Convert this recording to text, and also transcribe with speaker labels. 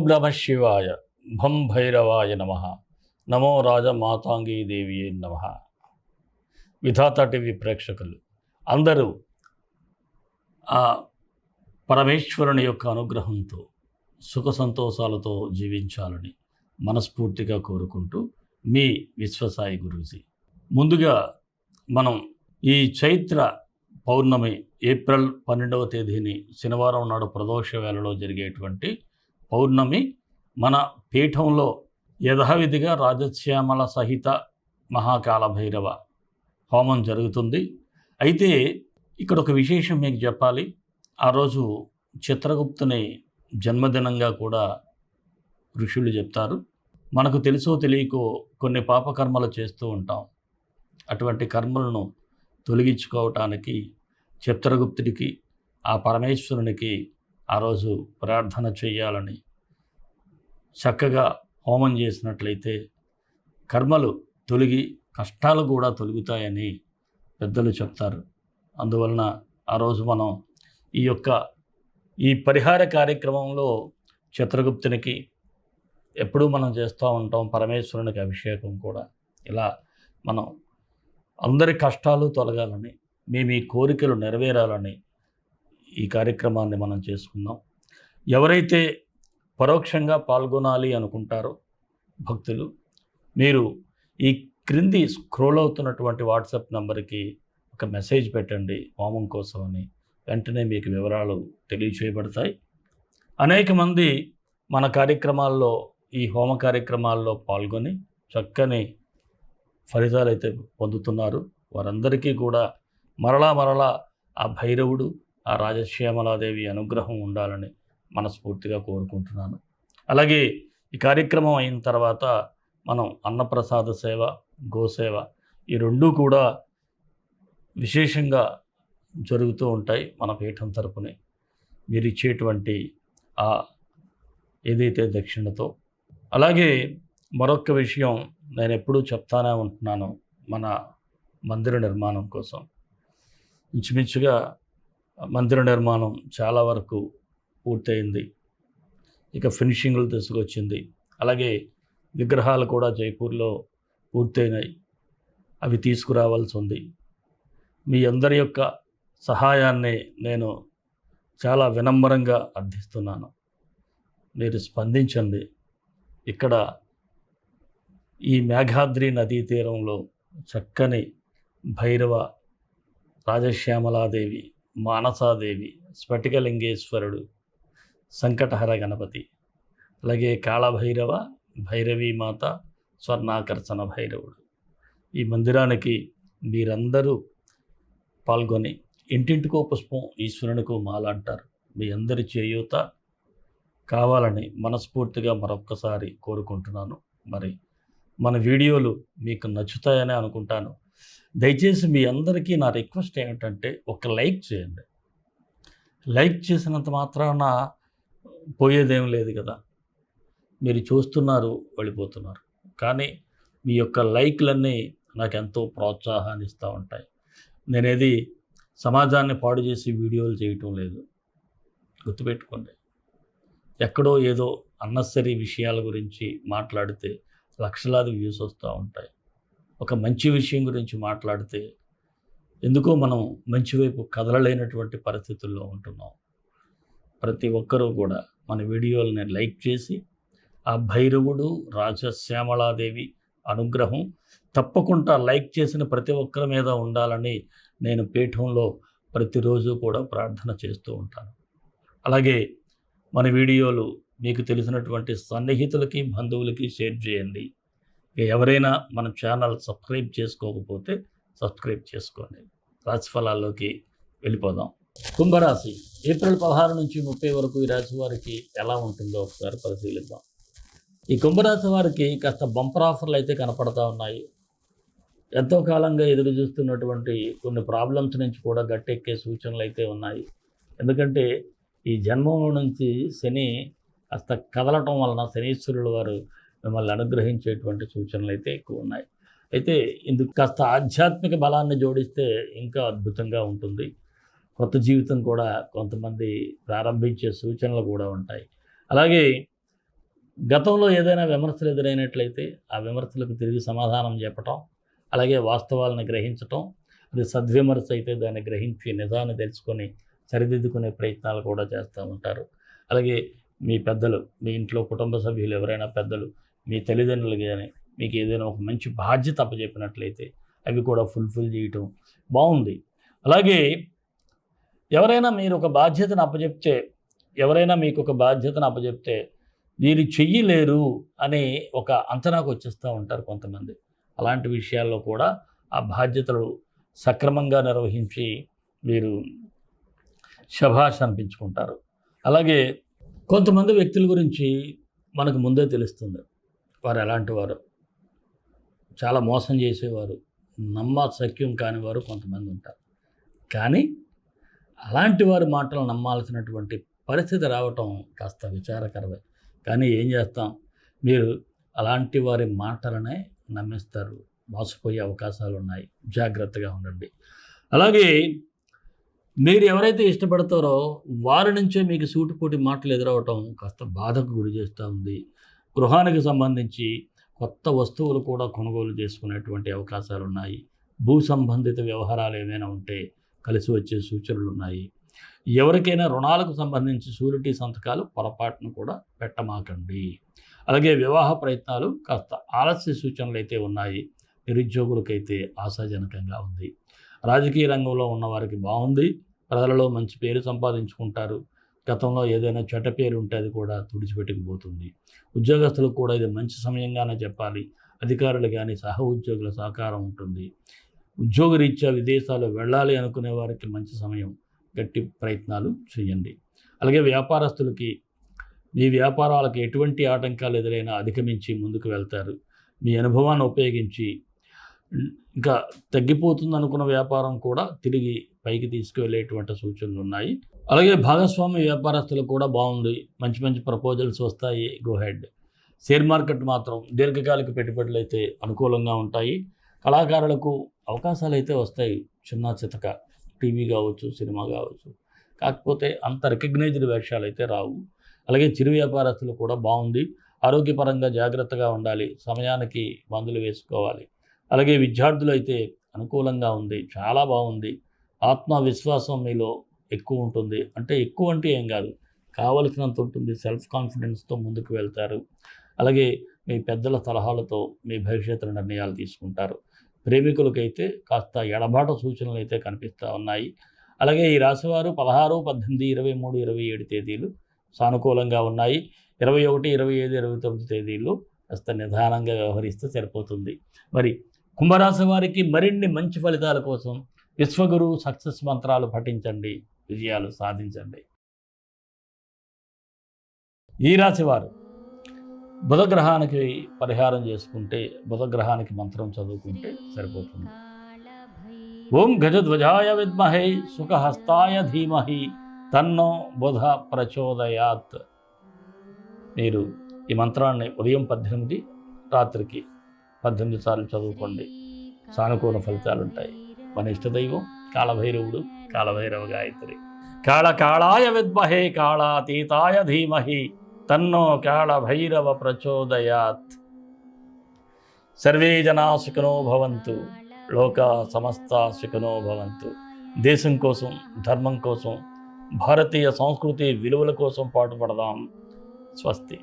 Speaker 1: ఓం నమ శివాయ. భం భైరవాయ నమ. నమో రాజమాతాంగీ దేవియే నమ. విధాత టీవీ ప్రేక్షకులు అందరూ ఆ పరమేశ్వరుని యొక్క అనుగ్రహంతో సుఖ సంతోషాలతో జీవించాలని మనస్ఫూర్తిగా కోరుకుంటూ మీ విశ్వసాయి గురూజీ. ముందుగా మనం ఈ చైత్ర పౌర్ణమి ఏప్రిల్ పన్నెండవ తేదీని శనివారం నాడు ప్రదోష వేళలో జరిగేటువంటి పౌర్ణమి మన పీఠంలో యథావిధిగా రాజశ్యామల సహిత మహాకాల భైరవ హోమం జరుగుతుంది. అయితే ఇక్కడ ఒక విశేషం మీకు చెప్పాలి. ఆ రోజు చిత్రగుప్తుని జన్మదినంగా కూడా ఋషులు చెప్తారు. మనకు తెలుసో తెలియకో కొన్ని పాపకర్మలు చేస్తూ ఉంటాం. అటువంటి కర్మలను తొలగించుకోవటానికి చిత్రగుప్తుడికి ఆ పరమేశ్వరునికి ఆ రోజు ప్రార్థన చేయాలని చక్కగా హోమం చేసినట్లయితే కర్మలు తొలగి కష్టాలు కూడా తొలుగుతాయని పెద్దలు చెప్తారు. అందువలన ఆ రోజు మనం ఈ యొక్క ఈ పరిహార కార్యక్రమంలో చిత్రగుప్తునికి ఎప్పుడూ మనం చేస్తూ ఉంటాం పరమేశ్వరునికి అభిషేకం కూడా. ఇలా మనం అందరి కష్టాలు తొలగాలని మీ మీ కోరికలు నెరవేరాలని ఈ కార్యక్రమాన్ని మనం చేసుకుందాం. ఎవరైతే పరోక్షంగా పాల్గొనాలి అనుకుంటారో భక్తులు మీరు ఈ క్రింది స్క్రోల్ అవుతున్నటువంటి వాట్సాప్ నెంబర్కి ఒక మెసేజ్ పెట్టండి హోమం కోసమని వెంటనే మీకు వివరాలు తెలియచేయబడతాయి. అనేక మంది మన కార్యక్రమాల్లో ఈ హోమ కార్యక్రమాల్లో పాల్గొని చక్కని ఫలితాలు అయితే పొందుతున్నారు. వారందరికీ కూడా మరలా మరలా ఆ భైరవుడు ఆ రాజశ్యామలాదేవి అనుగ్రహం ఉండాలని మనస్ఫూర్తిగా కోరుకుంటున్నాను. అలాగే ఈ కార్యక్రమం అయిన తర్వాత మనం అన్నప్రసాద సేవ గోసేవ ఈ రెండూ కూడా విశేషంగా జరుగుతూ ఉంటాయి మన పీఠం తరపునే. మీరు ఇచ్చేటువంటి ఆ ఏదైతే దక్షిణతో. అలాగే మరొక విషయం నేను ఎప్పుడూ చెప్తానే ఉంటున్నాను మన మందిర నిర్మాణం కోసం. ఇంచుమించుగా మందిర నిర్మాణం చాలా వరకు పూర్తయింది. ఇక ఫినిషింగ్లు తీసుకొచ్చింది. అలాగే విగ్రహాలు కూడా జైపూర్లో పూర్తయినాయి. అవి తీసుకురావాల్సి ఉంది. మీ అందరి యొక్క సహాయాన్ని నేను చాలా వినమ్రంగా అర్థిస్తున్నాను. మీరు స్పందించండి. ఇక్కడ ఈ మేఘాద్రి నదీ తీరంలో చక్కని భైరవ రాజశ్యామలాదేవి మానసాదేవి స్ఫటికలింగేశ్వరుడు సంకటహర గణపతి అలాగే కాళభైరవ భైరవీ మాత స్వర్ణాకర్షణ భైరవుడు. ఈ మందిరానికి మీరందరూ పాల్గొని ఇంటింటికో పుష్పం ఈశ్వరునికో మాల అంటారు మీ అందరి చేయూత కావాలని మనస్ఫూర్తిగా మరొక్కసారి కోరుకుంటున్నాను. మరి మన వీడియోలు మీకు నచ్చుతాయని అనుకుంటాను. దయచేసి మీ అందరికీ నా రిక్వెస్ట్ ఏమిటంటే ఒక లైక్ చేయండి. లైక్ చేసినంత మాత్రాన పోయేదేం లేదు కదా. మీరు చూస్తున్నారు వెళ్ళిపోతున్నారు. కానీ మీ యొక్క లైక్లన్నీ నాకు ఎంతో ప్రోత్సాహాన్ని ఇస్తూ ఉంటాయి. నేనేది సమాజాన్ని పాడు చేసి వీడియోలు చేయటం లేదు. గుర్తుపెట్టుకోండి. ఎక్కడో ఏదో అన్నసరి విషయాల గురించి మాట్లాడితే లక్షలాది వ్యూస్ వస్తూ ఉంటాయి. ఒక మంచి విషయం గురించి మాట్లాడితే ఎందుకో మనం మంచి వైపు కదలలేనటువంటి పరిస్థితుల్లో ఉంటున్నాం. ప్రతి ఒక్కరూ కూడా మన వీడియోలని లైక్ చేసి ఆ భైరవుడు రాజశ్యామలాదేవి అనుగ్రహం తప్పకుండా లైక్ చేసిన ప్రతి ఒక్కరి మీద ఉండాలని నేను పీఠంలో ప్రతిరోజు కూడా ప్రార్థన చేస్తూ ఉంటాను. అలాగే మన వీడియోలు మీకు తెలిసినటువంటి సన్నిహితులకి బంధువులకి షేర్ చేయండి. ఎవరైనా మన ఛానల్ సబ్స్క్రైబ్ చేసుకోకపోతే సబ్స్క్రైబ్ చేసుకోండి. రాశిఫలాల్లోకి వెళ్ళిపోదాం. కుంభరాశి ఏప్రిల్ పదహారు నుంచి ముప్పై వరకు ఈ రాశి వారికి ఎలా ఉంటుందో ఒకసారి పరిశీలిద్దాం. ఈ కుంభరాశి వారికి కాస్త బంపర్ ఆఫర్లు అయితే కనపడతా ఉన్నాయి. ఎంతో కాలంగా ఎదురు చూస్తున్నటువంటి కొన్ని ప్రాబ్లమ్స్ నుంచి కూడా గట్టెక్కే సూచనలు అయితే ఉన్నాయి. ఎందుకంటే ఈ జన్మం నుంచి శని కాస్త కదలటం వలన శనీశ్వరుడు వారు మిమ్మల్ని అనుగ్రహించేటువంటి సూచనలు అయితే ఎక్కువ ఉన్నాయి. అయితే ఇందుకు కాస్త ఆధ్యాత్మిక బలాన్ని జోడిస్తే ఇంకా అద్భుతంగా ఉంటుంది. కొత్త జీవితం కూడా కొంతమంది ప్రారంభించే సూచనలు కూడా ఉంటాయి. అలాగే గతంలో ఏదైనా విమర్శలు ఎదురైనట్లయితే ఆ విమర్శలకు తిరిగి సమాధానం చెప్పటం అలాగే వాస్తవాలను గ్రహించటం అది సద్విమర్శ అయితే దాన్ని గ్రహించి నిజాన్ని తెలుసుకొని సరిదిద్దుకునే ప్రయత్నాలు కూడా చేస్తూ ఉంటారు. అలాగే మీ పెద్దలు మీ ఇంట్లో కుటుంబ సభ్యులు ఎవరైనా పెద్దలు మీ తల్లిదండ్రులు కానీ మీకు ఏదైనా ఒక మంచి బాధ్యత అప్పచెప్పినట్లయితే అవి కూడా ఫుల్ఫిల్ చేయటం బాగుంది. అలాగే ఎవరైనా మీరు ఒక బాధ్యతను అప్పచెప్తే ఎవరైనా మీకు ఒక బాధ్యతను అప్పచెప్తే వీరు చెయ్యలేరు అనే ఒక అంచనాకు వచ్చేస్తూ ఉంటారు కొంతమంది. అలాంటి విషయాల్లో కూడా ఆ బాధ్యతలు సక్రమంగా నిర్వహించి మీరు శభాష్ అనిపించుకుంటారు. అలాగే కొంతమంది వ్యక్తుల గురించి మనకు ముందే తెలుస్తుంది. వారు ఎలాంటి వారు. చాలా మోసం చేసేవారు. నమ్మ సఖ్యం కాని వారు కొంతమంది ఉంటారు. కానీ అలాంటి వారి మాటలు నమ్మాల్సినటువంటి పరిస్థితి రావటం కాస్త విచారకరమే. కానీ ఏం చేస్తాం? మీరు అలాంటి వారి మాటలనే నమ్మిస్తారు. మోసపోయే అవకాశాలు ఉన్నాయి. జాగ్రత్తగా ఉండండి. అలాగే మీరు ఎవరైతే ఇష్టపడతారో వారి నుంచే మీకు సూటిపోటి మాటలు ఎదురవటం కాస్త బాధకు గురి చేస్తూ ఉంది. గృహానికి సంబంధించి కొత్త వస్తువులు కూడా కొనుగోలు చేసుకునేటువంటి అవకాశాలు ఉన్నాయి భూ సంబంధిత వ్యవహారాలు ఏమైనా ఉంటే కలిసి వచ్చే సూచనలు ఉన్నాయి ఎవరికైనా రుణాలకు సంబంధించి షూరిటీ సంతకాలు పొరపాటును కూడా పెట్టమాకండి. అలాగే వివాహ ప్రయత్నాలు కాస్త ఆలస్య సూచనలు అయితే ఉన్నాయి. నిరుద్యోగులకైతే ఆశాజనకంగా ఉంది. రాజకీయ రంగంలో ఉన్నవారికి బాగుంది. ప్రజలలో మంచి పేరు సంపాదించుకుంటారు. గతంలో ఏదైనా చెడ్డ పేరు ఉంటే అది కూడా తుడిచిపెట్టుకుపోతుంది. ఉద్యోగస్తులకు కూడా ఇది మంచి సమయంగానే చెప్పాలి. అధికారులు కానీ సహ ఉద్యోగుల సహకారం ఉంటుంది. ఉద్యోగరీత్యా విదేశాలు వెళ్ళాలి అనుకునే వారికి మంచి సమయం గట్టి ప్రయత్నాలు చేయండి. అలాగే వ్యాపారస్తులకి మీ వ్యాపారాలకు ఎటువంటి ఆటంకాలు ఎదురైనా అధిగమించి ముందుకు వెళ్తారు. మీ అనుభవాన్ని ఉపయోగించి ఇంకా తగ్గిపోతుంది అనుకున్న వ్యాపారం కూడా తిరిగి పైకి తీసుకువెళ్ళేటువంటి సూచనలు ఉన్నాయి అలాగే భాగస్వామి వ్యాపారస్తులు కూడా బాగుంది మంచి మంచి ప్రపోజల్స్ వస్తాయి గో హెడ్ షేర్ మార్కెట్ మాత్రం దీర్ఘకాలిక పెట్టుబడులు అయితే అనుకూలంగా ఉంటాయి. కళాకారులకు అవకాశాలు అయితే వస్తాయి చిన్న చితక. టీవీ కావచ్చు సినిమా కావచ్చు. కాకపోతే అంత రికగ్నైజ్డ్ వేషాలు అయితే రావు. అలాగే చిరు వ్యాపారస్తులు కూడా బాగుంది ఆరోగ్యపరంగా జాగ్రత్తగా ఉండాలి సమయానికి మందులు వేసుకోవాలి. అలాగే విద్యార్థులు అయితే అనుకూలంగా ఉంది చాలా బాగుంది. ఆత్మవిశ్వాసం మీలో ఎక్కువ ఉంటుంది. అంటే ఎక్కువ అంటే ఏం కాదు. కావలసినంత ఉంటుంది. సెల్ఫ్ కాన్ఫిడెన్స్తో ముందుకు వెళ్తారు. అలాగే మీ పెద్దల సలహాలతో మీ భవిష్యత్తు నిర్ణయాలు తీసుకుంటారు. ప్రేమికులకైతే కాస్త ఎడబాట సూచనలు అయితే కనిపిస్తూ ఉన్నాయి. అలాగే ఈ రాశివారు పదహారు పద్దెనిమిది ఇరవై మూడు ఇరవై ఏడు తేదీలు సానుకూలంగా ఉన్నాయి. ఇరవై ఒకటి ఇరవై ఐదు ఇరవై తొమ్మిది తేదీలు కాస్త నిదానంగా వ్యవహరిస్తే సరిపోతుంది. మరి కుంభరాశి వారికి మరిన్ని మంచి ఫలితాల కోసం విశ్వగురు సక్సెస్ మంత్రాలు పఠించండి. విజయాలు సాధించండి. ఈ రాశివారు బుధగ్రహానికి పరిహారం చేసుకుంటే బుధగ్రహానికి మంత్రం చదువుకుంటే సరిపోతుంది. ఓం గజధ్వజాయ విద్మహే సుఖహస్తాయ ధీమహి తన్నో బుధ ప్రచోదయాత్. మీరు ఈ మంత్రాన్ని ఉదయం పద్దెనిమిది రాత్రికి పద్దెనిమిది సార్లు చదువుకోండి. సానుకూల ఫలితాలు ఉంటాయి మన ఇష్టదైవం కాలభైరవుడు కాలభైరవ గాయత్రి కాళ కాళాయ విద్మహే కాళాతీతాయ ధీమహి తన్నో కాళభైరవ ప్రచోదయాత్ సర్వే జనా సుఖనో భవంతు లోక సమస్త సుఖనో భవంతు. దేశం కోసం ధర్మం కోసం భారతీయ సంస్కృతి విలువల కోసం పాటుపడదాం. స్వస్తి.